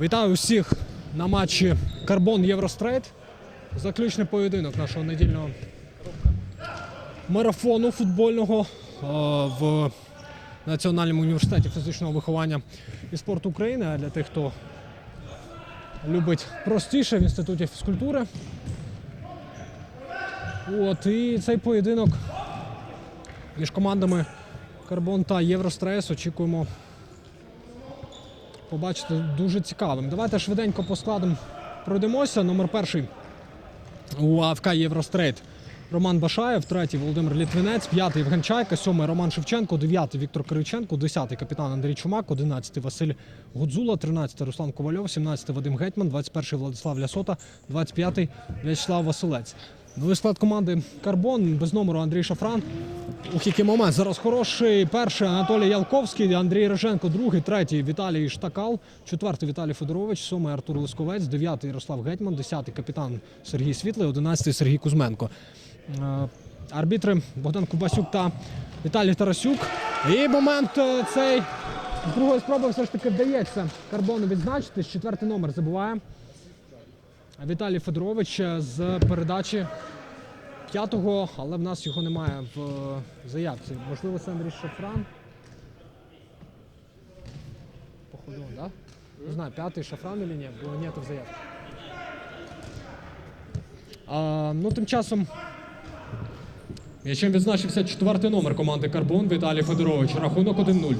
Вітаю усіх на матчі Карбон Єврострейт. Заключний поєдинок нашого недільного марафону футбольного е, в Національному університеті фізичного виховання і спорту України. А для тих, хто любить простіше в інституті фізкультури. От, і цей поєдинок між командами Карбон та Єврострес очікуємо побачити дуже цікавим. Давайте швиденько по складам пройдемося. Номер перший у АФК Єврострейт Роман Башаєв, третій Володимир Літвінець, п'ятий Євген Чайка, сьомий Роман Шевченко, дев'ятий Віктор Кириченко, десятий капітан Андрій Чумак, одинадцятий Василь Гудзула, тринадцятий Руслан Ковальов, сімнадцятий Вадим Гетьман, двадцять перший Владислав Лясота, двадцять п'ятий В'ячеслав Василець. Новий склад команди Карбон без номеру Андрій Шафран. Ух, який момент. Зараз хороший. Перший Анатолій Ялковський, Андрій Реженко, другий, третій Віталій Штакал, четвертий Віталій Федорович, сьомий Артур Лисковець, дев'ятий Ярослав Гетьман, десятий капітан Сергій Світлий, одинадцятий Сергій Кузьменко. Е, Арбітри Богдан Кубасюк та Віталій Тарасюк. І момент е, цей другої спроби все ж таки вдається Карбону відзначитись. Четвертий номер забуває. Віталій Федорович е, з передачі п'ятого, але в нас його немає в е, заявці. Можливо, це Андрій Шафран. Походу, так? Да? Не знаю, п'ятий Шафран чи ні, бо нету в заявці. А, ну, тим часом. Чим відзначився четвертий номер команди Карбон Віталій Федорович. Рахунок 1-0.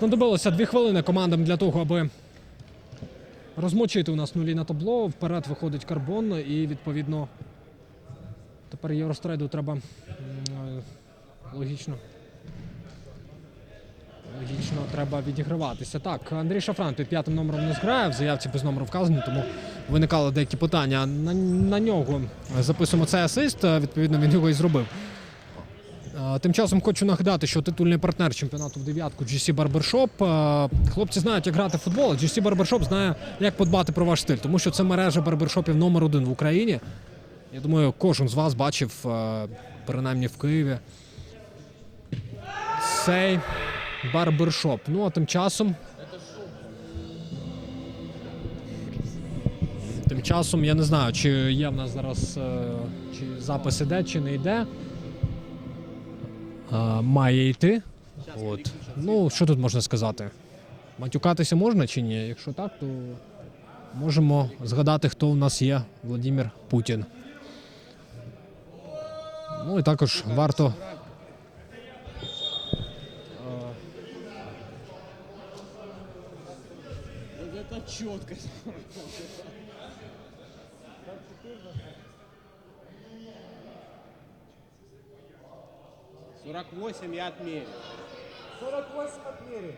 Знадобилося дві хвилини командам для того, аби розмочити у нас нулі на табло. Вперед виходить карбон і відповідно тепер Єврострейду треба е, логічно. Логічно треба відіграватися. Так, Андрій Шафран під п'ятим номером не зграє, в заявці без номеру вказані, тому виникали деякі питання. На, на нього записуємо цей асист, відповідно, він його і зробив. Тим часом хочу нагадати, що титульний партнер чемпіонату в дев'ятку GC. Е, Хлопці знають, як грати в футбол. GC Barbershop знає, як подбати про ваш стиль, тому що це мережа барбершопів номер один в Україні. Я думаю, кожен з вас бачив, е, принаймні в Києві, цей барбершоп. Ну а тим часом. Тим часом я не знаю, чи є в нас зараз е, чи запис іде, чи не йде. Е, має йти. От. Ну, що тут можна сказати? Матюкатися можна чи ні? Якщо так, то можемо згадати, хто у нас є Владимир Путін. Ну і також варто. Це. 48 я отмерил. 48 отмерил.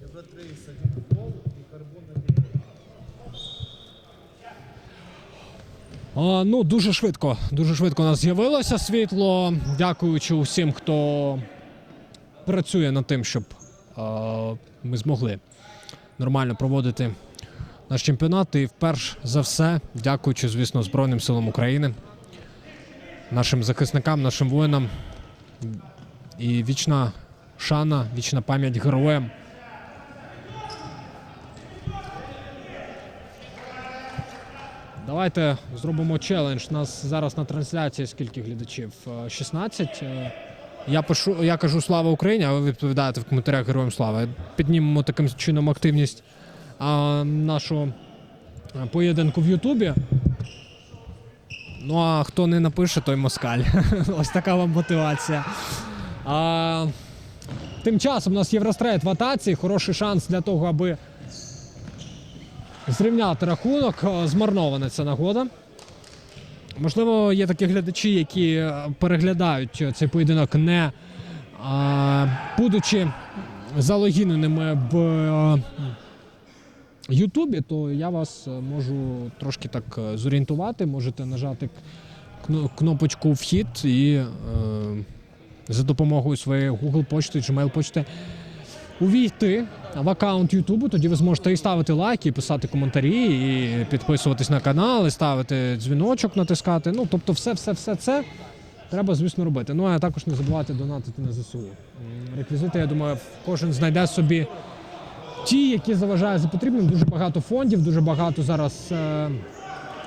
Евротрейс один футбол и карбон один. Ну, дуже швидко, дуже швидко у нас з'явилося світло. Дякуючи усім, хто працює над тим, щоб е ми змогли нормально проводити наш чемпіонат. І вперш за все, дякуючи, звісно, Збройним силам України, нашим захисникам, нашим воїнам. І вічна шана, вічна пам'ять героям. Давайте зробимо челендж. Нас зараз на трансляції скільки глядачів? Е, 16. Е, Я пишу, я кажу слава Україні, а ви відповідаєте в коментарях героям слава. Піднімемо таким чином активність а, е, поєдинку в Ютубі. Ну а хто не напише, той москаль. Ось така вам мотивація. А, тим часом у нас Єврострейт в атаці. Хороший шанс для того, аби зрівняти рахунок. Змарнована ця нагода. Можливо, є такі глядачі, які переглядають цей поєдинок, не а, будучи залогіненими в Ютубі, то я вас е, можу трошки так е, зорієнтувати. Можете нажати кнопочку Вхід і е, за допомогою своєї Google почти, Gmail почти увійти в аккаунт Ютубу. Тоді ви зможете і ставити лайки, і писати коментарі, і підписуватись на канал, і ставити дзвіночок, натискати. Ну, тобто, все, все, все це треба, звісно, робити. Ну а також не забувайте донатити на ЗСУ. Реквізити, я думаю, кожен знайде собі ті, які заважають за потрібним. Дуже багато фондів, дуже багато зараз е,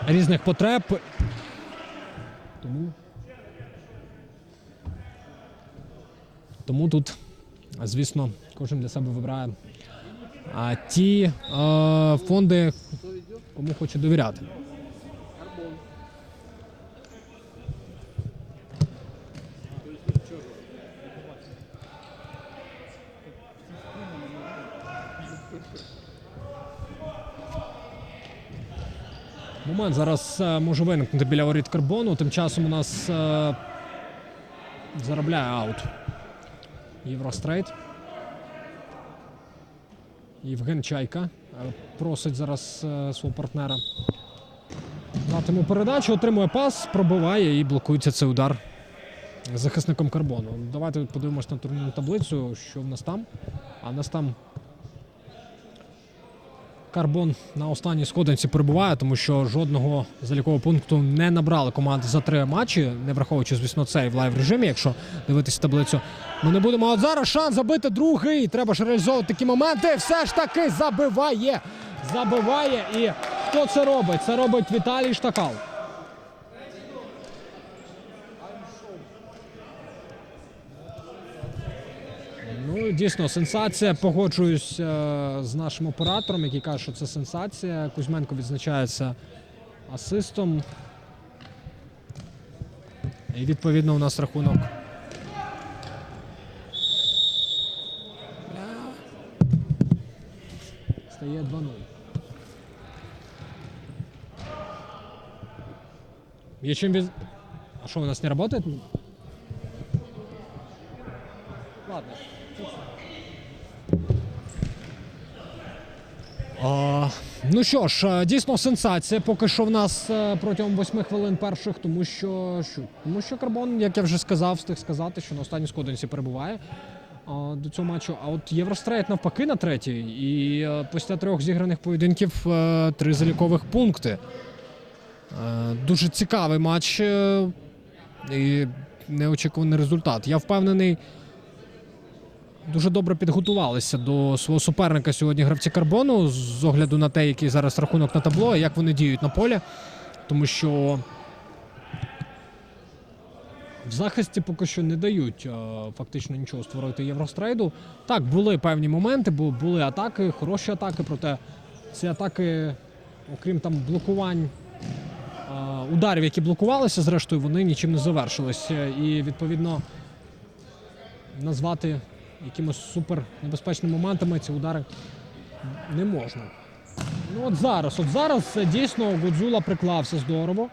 різних потреб. Тому, тому тут, звісно, кожен для себе вибирає а, ті е, фонди, кому хоче довіряти. Момент зараз е, може виникнути біля воріт карбону. Тим часом у нас е, заробляє аут. Єврострейт. Євген Чайка е, просить зараз свого партнера. Дати йому передачу, отримує пас, пробиває і блокується цей удар захисником карбону. Давайте подивимось на турнірну таблицю, що в нас там. А в нас там Карбон на останній сходинці перебуває, тому що жодного залікового пункту не набрали команди за три матчі, не враховуючи, звісно, цей в лайв режимі, якщо дивитися таблицю. Ми не будемо. От зараз шанс забити другий. Треба ж реалізовувати такі моменти. Все ж таки забиває. Забиває. І хто це робить? Це робить Віталій Штакал. Ну, дійсно, сенсація. Погоджуюсь з нашим оператором, який каже, що це сенсація. Кузьменко відзначається асистом. І відповідно у нас рахунок. Стає 2-0. Є чим від... А що, у нас не працює? Ну що ж, е, дійсно сенсація. Поки що в нас е, протягом восьми хвилин перших, тому що, що тому що Карбон, як я вже сказав, встиг сказати, що на останній сходинці перебуває а, до цього матчу. А от Єврострейт навпаки на третій. І е, після трьох зіграних поєдинків е, три залікових пункти. Е, дуже цікавий матч е, і неочікуваний результат. Я впевнений. Дуже добре підготувалися до свого суперника сьогодні гравці карбону з огляду на те, який зараз рахунок на табло, і як вони діють на полі. Тому що в захисті поки що не дають е, фактично нічого створити Єврострейду. Так, були певні моменти, бу- були атаки, хороші атаки, проте ці атаки, окрім там блокувань. е, Ударів, які блокувалися, зрештою, вони нічим не завершились. Е, І відповідно назвати якимось супер небезпечними моментами ці удари не можна. Ну от зараз, от зараз е, дійсно Гудзула приклався здорово.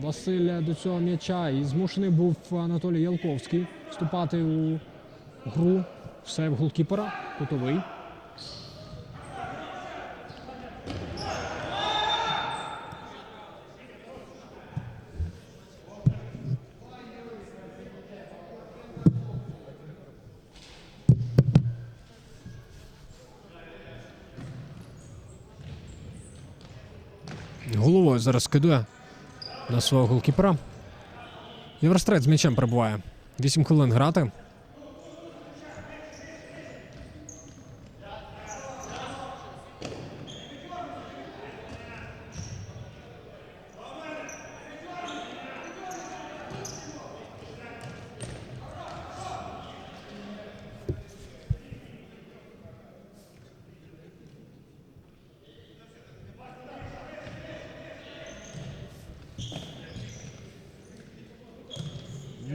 Василь до цього м'яча і змушений був Анатолій Ялковський вступати у гру в сейв голкіпера, кутовий. Зараз кидує на свого голкіпера. Єврострейт з м'ячем прибуває. 8 хвилин грати.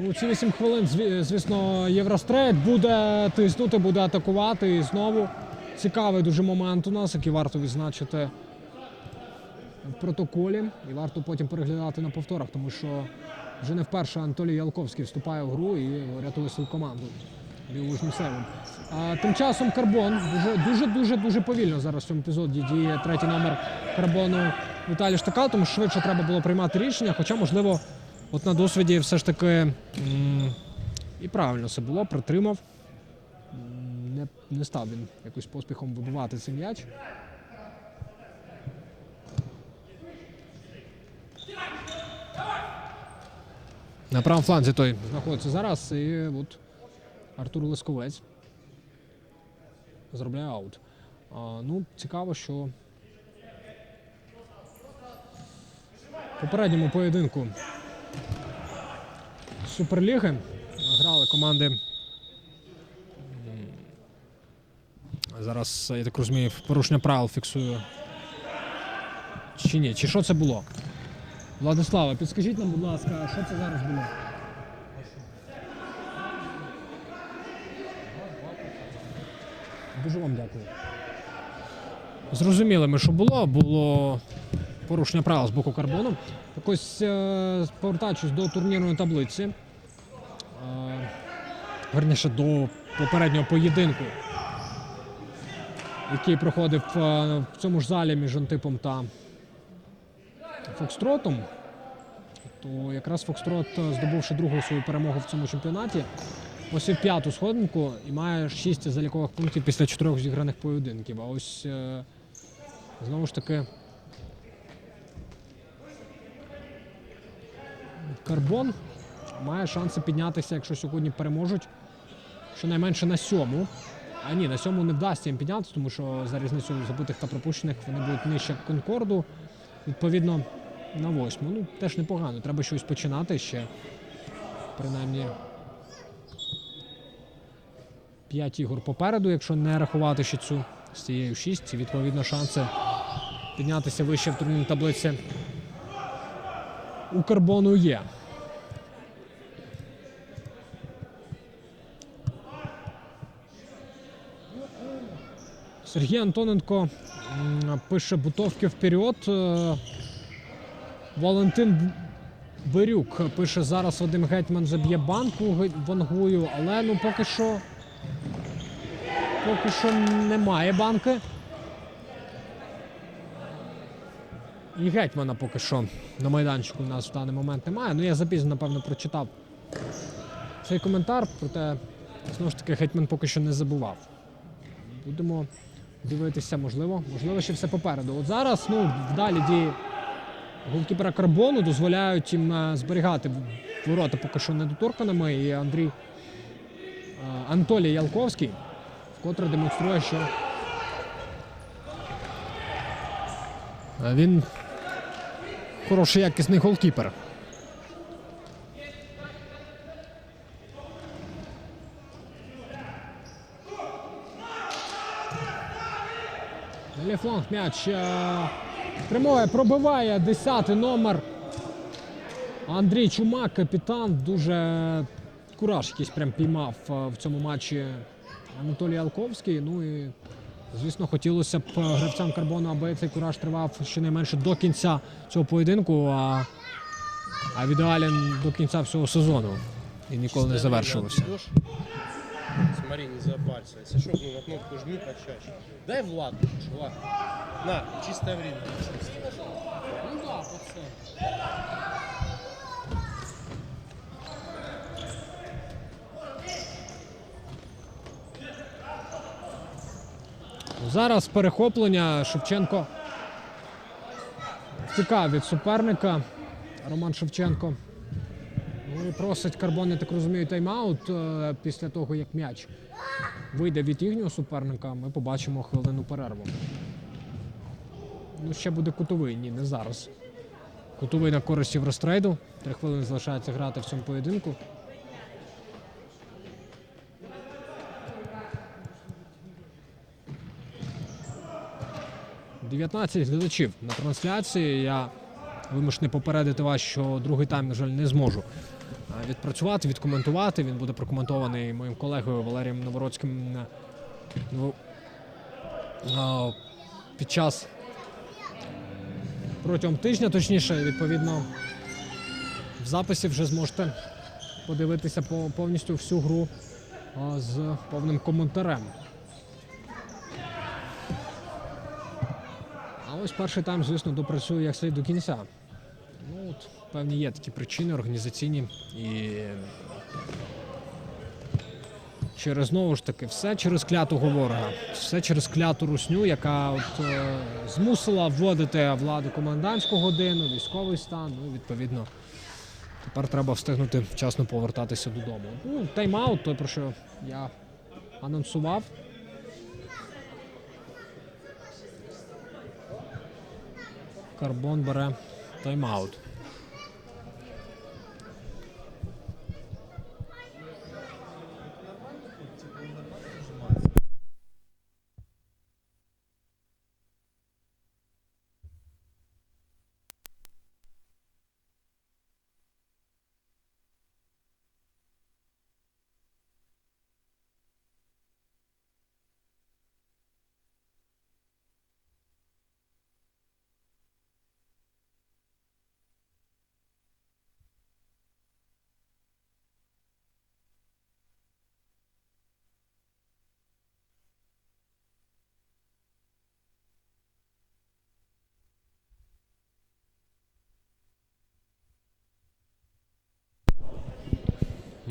Ну, ці 8 хвилин, зві- звісно, Єврострейт буде тиснути, буде атакувати. І знову цікавий дуже момент у нас, який варто відзначити в протоколі. І варто потім переглядати на повторах, тому що вже не вперше Анатолій Ялковський вступає в гру і рятує свою команду білужним сейвом. А тим часом Карбон дуже дуже повільно зараз в цьому епізоді діє третій номер Карбону Віталій Штакал, тому що швидше треба було приймати рішення, хоча, можливо, от на досвіді все ж таки і правильно все було, притримав. не став він якось поспіхом вибивати цей м'яч. На правому фланзі той знаходиться зараз. І от Артур Лисковець зробляє аут. А, ну, цікаво, що в попередньому поєдинку Суперліги грали команди. Зараз, я так розумію, порушення правил фіксую. Чи ні? Чи що це було? Владислава, підскажіть нам, будь ласка, що це зараз було? Дуже вам дякую. Зрозуміли ми, що було. Було порушення правил з боку карбону. Так ось, е, повертаючись до турнірної таблиці, верніше до попереднього поєдинку, який проходив е, в цьому ж залі між Антипом та Фокстротом, то якраз Фокстрот, е, здобувши другу свою перемогу в цьому чемпіонаті, посів п'яту сходинку і має шість залікових пунктів після чотирьох зіграних поєдинків. А ось е, знову ж таки. Карбон має шанси піднятися, якщо сьогодні переможуть. Щонайменше на сьому. А ні, на сьому не вдасться їм піднятися, тому що за різницею забитих та пропущених вони будуть нижче конкорду. Відповідно, на восьму. Ну, теж непогано. Треба щось починати ще. Принаймні. П'ять ігор попереду, якщо не рахувати ще цю з цією шість. Відповідно, шанси піднятися вище в турнірній таблиці у карбону є. Сергій Антоненко пише бутовки вперед. Е, Валентин Бирюк пише зараз Вадим Гетьман заб'є банку вангую, але ну поки що. Поки що немає банки. І гетьмана поки що на майданчику у нас в даний момент немає. Ну я запізно, напевно, прочитав цей коментар, проте знову ж таки гетьман поки що не забував. Будемо дивитися, можливо, можливо, ще все попереду. От зараз, ну, вдалі дії голкіпера карбону дозволяють їм е, зберігати ворота поки що недоторканими. І Андрій е, Анатолій Ялковський вкотре демонструє, що е, він хороший якісний голкіпер. Лефланг м'яч е, прямує, пробиває 10 номер. Андрій Чумак, капітан, дуже кураж якийсь прям піймав е, в цьому матчі Анатолій Алковський. Ну і звісно, хотілося б е, гравцям карбону, аби цей кураж тривав щонайменше до кінця цього поєдинку, а, а в ідеалі до кінця всього сезону. І ніколи не завершилося. Смотри, не запарься. Если что, ну, на кнопку жми почаще. Дай Влад, лучше, Влад. На, чистое время. Ну да, пацан. Зараз перехоплення Шевченко втікав від суперника. Роман Шевченко. І просить Карбон, так розумію, тайм-аут е, після того, як м'яч вийде від їхнього суперника. Ми побачимо хвилину перерву. Ну, ще буде кутовий. Ні, не зараз. Кутовий на користь Єврострейду. Три хвилини залишається грати в цьому поєдинку. – 19 глядачів на трансляції. Я вимушений попередити вас, що другий тайм, на жаль, не зможу відпрацювати, відкоментувати. Він буде прокоментований моїм колегою Валерієм Новородським е, ну, під час протягом тижня, точніше, відповідно, в записі вже зможете подивитися повністю всю гру з повним коментарем. А ось перший тайм, звісно, допрацює як слід до кінця. Ну, от, певні є такі причини організаційні і Через знову ж таки, все через клятого ворога, все через кляту русню, яка от, е, змусила вводити владу комендантську годину, військовий стан. Ну, відповідно, тепер треба встигнути вчасно повертатися додому. Ну, тайм-аут, той, про що я анонсував. Карбон бере тайм-аут.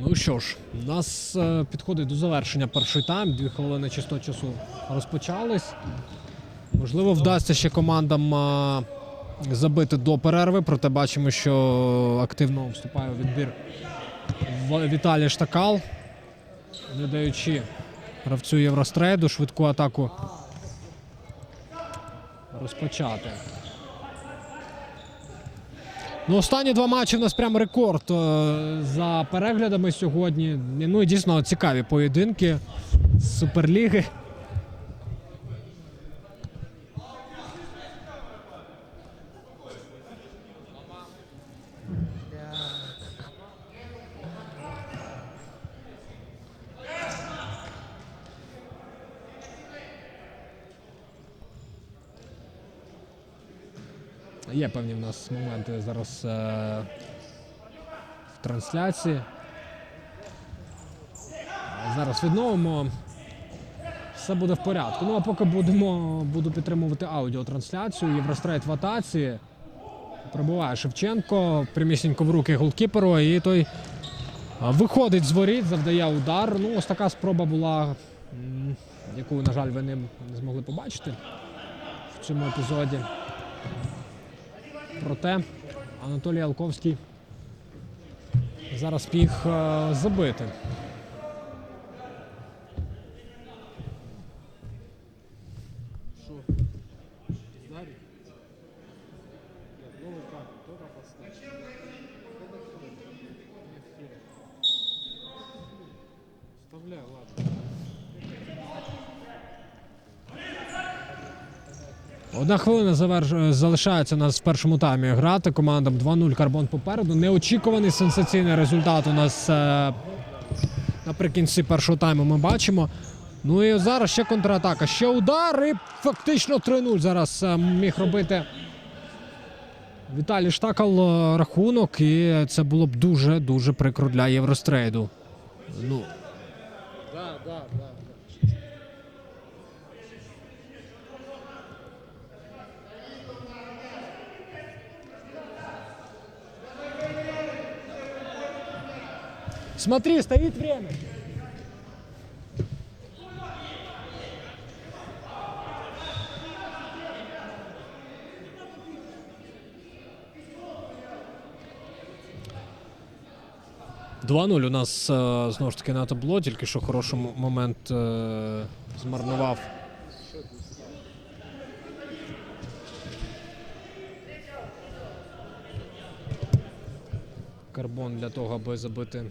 Ну що ж, у нас е, підходить до завершення перший тайм. Дві хвилини чисто часу розпочались. Можливо, вдасться ще командам е, забити до перерви, проте бачимо, що активно вступає у відбір Віталій Штакал, не даючи гравцю Єврострейду швидку атаку розпочати. Ну, останні два матчі в нас прям рекорд е, за переглядами сьогодні. Ну і дійсно цікаві поєдинки з Суперліги. Є певні в нас моменти зараз е, в трансляції. Зараз відновимо. Все буде в порядку. Ну а поки будемо, буду підтримувати аудіотрансляцію. Єврострейт в атаці. Прибуває Шевченко, прямісінько в руки голкіперу, і той виходить з воріт, завдає удар. Ну, ось така спроба була, яку, на жаль, ви не, змогли побачити в цьому епізоді. Проте Анатолій Алковський зараз міг е, забити. Що? Здарі? Новий карту, хто там поставив? Вставляй, ладно. Одна хвилина заверш... залишається у нас в першому таймі грати. Командам 2-0 карбон попереду. Неочікуваний сенсаційний результат у нас е... наприкінці першого тайму ми бачимо. Ну і зараз ще контратака. Ще удар і фактично 3-0 зараз е, міг робити Віталій Штакал е, рахунок. І це було б дуже-дуже прикро для Єврострейду. Ну, Да, да, да. Смотри, стоит время. Два 0 у нас е, знову ж таки на табло, тільки що хороший момент е, змарнував. Карбон для того, аби забити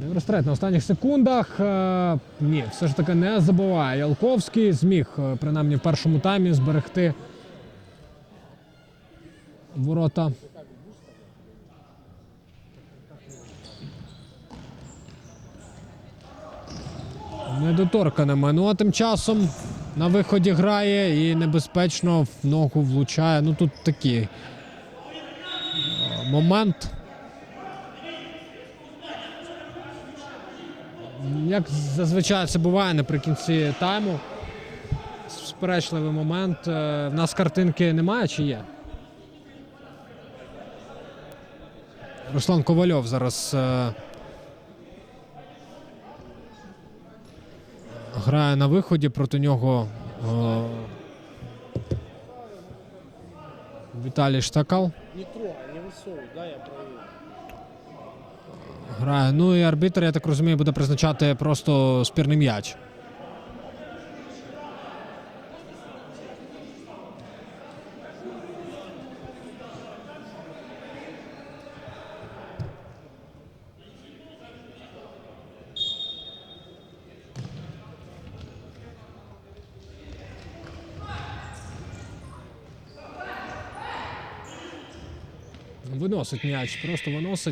Єврострейт на останніх секундах. Е, ні, все ж таки не забуває. Ялковський зміг, е, принаймні в першому таймі, зберегти ворота. Недоторканими. Ну а тим часом на виході грає і небезпечно в ногу влучає. Ну тут такий е, момент. як зазвичай це буває наприкінці тайму. Сперечливий момент. Е, в нас картинки немає чи є? Руслан Ковальов зараз е, грає на виході проти нього. Е, Віталій Штакал. Не трогай, не висовуй, да, я правильно грає. Ну і арбітр, я так розумію, буде призначати просто спірний м'яч. Виносить м'яч, просто виносить.